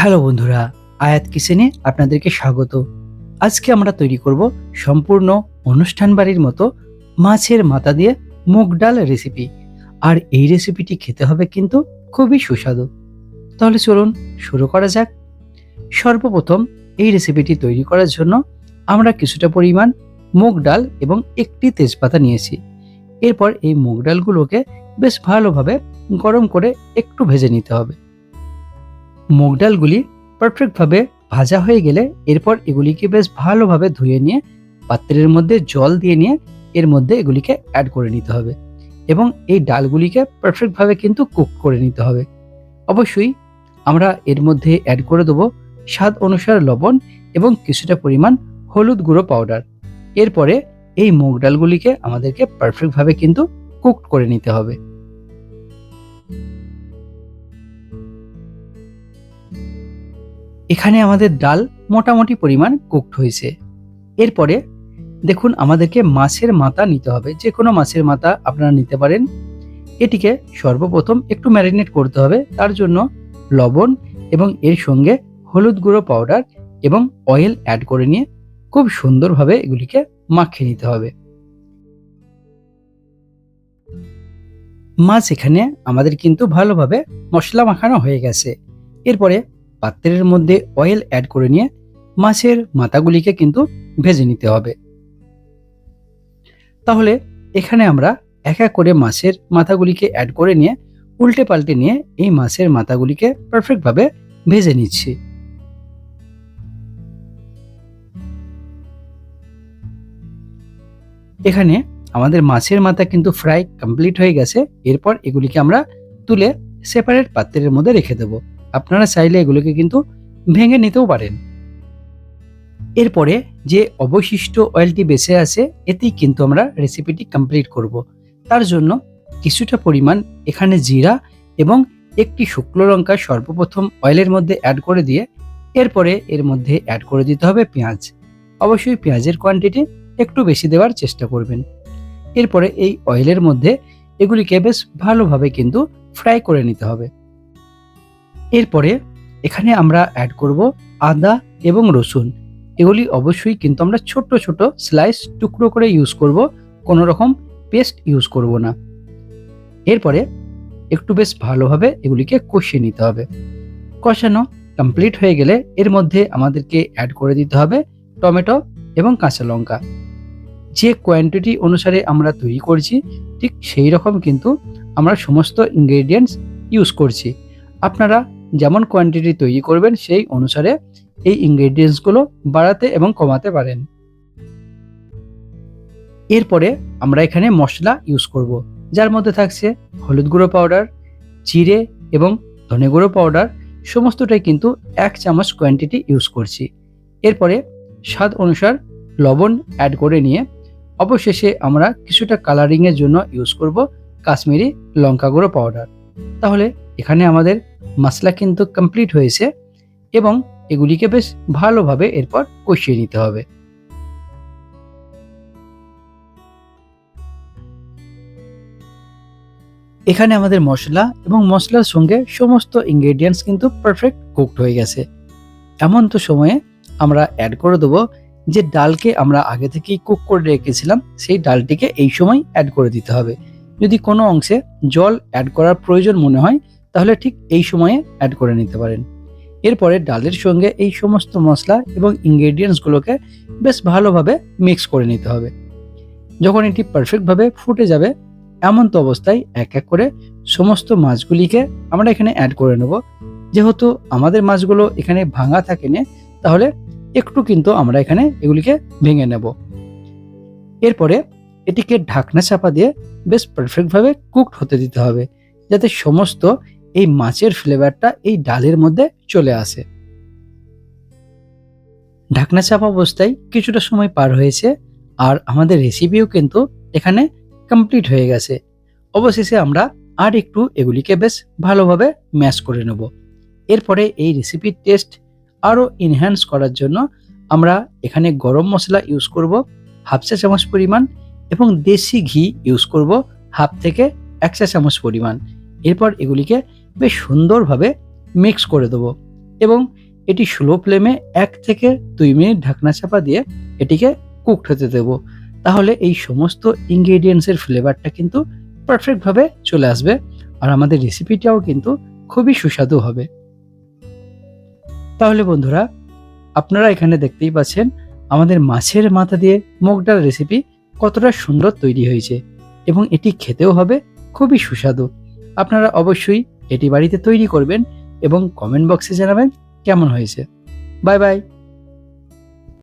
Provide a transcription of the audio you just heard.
Hello বন্ধুরা, আয়াত কিচেনে আপনাদেরকে স্বাগত। আজকে আমরা তৈরি করব সম্পূর্ণ অনুষ্ঠান বাড়ির মতো মাছের মাথা দিয়ে মুগ ডাল রেসিপি আর এই রেসিপিটি খেতে হবে কিন্তু খুবই সুস্বাদু। তাহলে চলুন শুরু করা যাক। সর্বপ্রথম এই রেসিপিটি তৈরি করার জন্য আমরা কিছুটা পরিমাণ মুগ ডাল এবং একটি তেজপাতা নিয়েছি। এরপর এই মুগ ডালগুলোকে বেশ ভালোভাবে গরম করে একটু ভেজে নিতে হবে। মুগ ডালগুলি পারফেক্টভাবে ভাজা হয়ে গেলে এরপর এগুলিকে বেশ ভালোভাবে ধুয়ে নিয়ে পাত্রের মধ্যে জল দিয়ে নিয়ে এর মধ্যে এগুলিকে অ্যাড করে নিতে হবে এবং এই ডালগুলিকে পারফেক্টভাবে কিন্তু কুক করে নিতে হবে। অবশ্যই আমরা এর মধ্যে অ্যাড করে দেবো স্বাদ অনুসারে লবণ এবং কিছুটা পরিমাণ হলুদ গুঁড়ো পাউডার এরপরে এই মুগ ডালগুলিকে আমাদেরকে পারফেক্টভাবে কিন্তু কুক করে নিতে হবে। এখানে আমাদের ডাল মোটামুটি পরিমাণ কুকড হয়েছে। এরপরে দেখুন আমাদেরকে মাছের মাথা নিতে হবে। যে কোনো মাছের মাথা আপনারা নিতে পারেন। এটিকে সর্বপ্রথম একটু ম্যারিনেট করতে হবে। তার জন্য লবণ এবং এর সঙ্গে হলুদ গুঁড়ো পাউডার এবং অয়েল অ্যাড করে নিয়ে খুব সুন্দরভাবে এগুলিকে মাখিয়ে নিতে হবে। মাছ এখানে আমাদের কিন্তু ভালোভাবে মশলা মাখানো হয়ে গেছে। এরপরে পাত্রের মধ্যে অয়েল অ্যাড করে নিয়ে মাছের মাথাগুলিকে কিন্তু ভেজে নিতে হবে। তাহলে এখানে আমরা এক এক করে মাছের মাথাগুলিকে অ্যাড করে নিয়ে উল্টে পাল্টে নিয়ে এই মাছের মাথাগুলিকে পারফেক্টভাবে ভেজে নিচ্ছি। এখানে আমাদের মাছের মাথা কিন্তু ফ্রাই কমপ্লিট হয়ে গেছে, এরপর এগুলিকে আমরা তুলে সেপারেট পাত্রের মধ্যে রেখে দেবো। আপনারা চাইলে এগুলোকে কিন্তু ভেঙে নিতেও পারেন। এরপরে যে অবশিষ্ট অয়েলটি বেঁচে আছে, এতেই কিন্তু আমরা রেসিপিটি কমপ্লিট করব। তার জন্য কিছুটা পরিমাণ এখানে জিরা এবং একটি শুকনো লঙ্কা সর্বপ্রথম অয়েলের মধ্যে অ্যাড করে দিয়ে, এরপরে এর মধ্যে অ্যাড করে দিতে হবে পেঁয়াজ। অবশ্যই পেঁয়াজের কোয়ান্টিটি একটু বেশি দেওয়ার চেষ্টা করবেন। এরপরে এই অয়েলের মধ্যে এগুলিকে বেশ ভালোভাবে কিন্তু ফ্রাই করে নিতে হবে। এরপরে এখানে আমরা অ্যাড করব আদা এবং রসুন। এগুলি অবশ্যই কিন্তু আমরা ছোট ছোট স্লাইস টুকরো করে ইউজ করব, কোনো রকম পেস্ট ইউজ করব না। এরপরে একটু বেশ ভালোভাবে এগুলিকে কষিয়ে নিতে হবে। কষানো কমপ্লিট হয়ে গেলে এর মধ্যে আমাদেরকে অ্যাড করে দিতে হবে টমেটো এবং কাঁচা লঙ্কা। যে কোয়ান্টিটি অনুসারে আমরা তৈরি করছি, ঠিক সেই রকম কিন্তু আমরা সমস্ত ইনগ্রেডিয়েন্টস ইউজ করছি। আপনারা যেমন কোয়ান্টিটি তৈরি করবেন, সেই অনুসারে এই ইনগ্রেডিয়েন্টসগুলো বাড়াতে এবং কমাতে পারেন। এরপরে আমরা এখানে মশলা ইউজ করব, যার মধ্যে থাকছে হলুদ গুঁড়ো পাউডার জিরে এবং ধনে গুঁড়ো পাউডার সমস্তটাই কিন্তু এক চামচ কোয়ান্টিটি ইউজ করছি। এরপরে স্বাদ অনুসার লবণ অ্যাড করে নিয়ে অবশেষে আমরা কিছুটা কালারিংয়ের জন্য ইউজ করব কাশ্মীরি লঙ্কা গুঁড়ো পাউডার তাহলে এখানে আমাদের মশলা কিন্তু কমপ্লিট হয়েছে এবং এগুলিকে বেশ ভালোভাবে এরপর কষিয়ে নিতে হবে। এখানে আমাদের মশলা এবং মশলার সঙ্গে সমস্ত ইনগ্রেডিয়েন্টস কিন্তু পারফেক্ট কুকড হয়ে গেছে। এমন তো সময়ে আমরা অ্যাড করে দেবো যে ডালকে আমরা আগে থেকেই কুক করে রেখেছিলাম, সেই ডালটিকে এই সময় অ্যাড করে দিতে হবে। যদি কোনো অংশে জল অ্যাড করার প্রয়োজন মনে হয় তাহলে ঠিক এই সময়ে অ্যাড করে নিতে পারেন। এরপরে ডালের সঙ্গে এই সমস্ত মশলা এবং ইনগ্রেডিয়েন্টসগুলোকে বেশ ভালোভাবে মিক্স করে নিতে হবে। যখন এটি পারফেক্টভাবে ফুটে যাবে, এমন তো অবস্থায় এক এক করে সমস্ত মাছগুলিকে আমরা এখানে অ্যাড করে নেব। যেহেতু আমাদের মাছগুলো এখানে ভাঙা থাকে না তাহলে একটু কিন্তু আমরা এখানে এগুলিকে ভেঙে নেব। এরপরে এটিকে ঢাকনা চাপা দিয়ে বেশ পারফেক্টভাবে কুকড হতে দিতে হবে, যাতে সমস্ত এই মাছের ফ্লেভারটা এই ডালের মধ্যে চলে আসে। ঢাকনা চাপা অবস্থায় কিছুটা সময় পার হয়েছে আর আমাদের রেসিপিও কিন্তু এখানে কমপ্লিট হয়ে গেছে। অবশেষে আমরা আর একটু এগুলিকে বেশ ভালোভাবে ম্যাশ করে নেব। এরপরে এই রেসিপির টেস্ট আরও এনহ্যান্স করার জন্য আমরা এখানে গরম মশলা ইউজ করব, হাফ চা চামচ পরিমাণ এবং দেশি ঘি ইউজ করব হাফ থেকে এক চা চামচ পরিমাণ। এরপর এগুলিকে বেশ সুন্দরভাবে মিক্স করে দেবো। এবং এটি স্লো ফ্লেমে এক থেকে দুই মিনিট ঢাকনা চাপা দিয়ে এটিকে কুকড হতে দেবো। তাহলে এই সমস্ত ইনগ্রেডিয়েন্টসের ফ্লেভারটা কিন্তু পারফেক্টভাবে চলে আসবে আর আমাদের রেসিপিটাও কিন্তু খুবই সুস্বাদু হবে। তাহলে বন্ধুরা, আপনারা এখানে দেখতেই পাচ্ছেন আমাদের মাছের মাথা দিয়ে মুগ ডাল রেসিপি কতটা সুন্দর তৈরি হয়েছে এবং এটি খেতেও হবে, খুবই সুস্বাদু। আপনারা অবশ্যই এটি বাড়িতে তৈরি করবেন এবং কমেন্ট বক্সে জানাবেন কেমন হয়েছে। Bye bye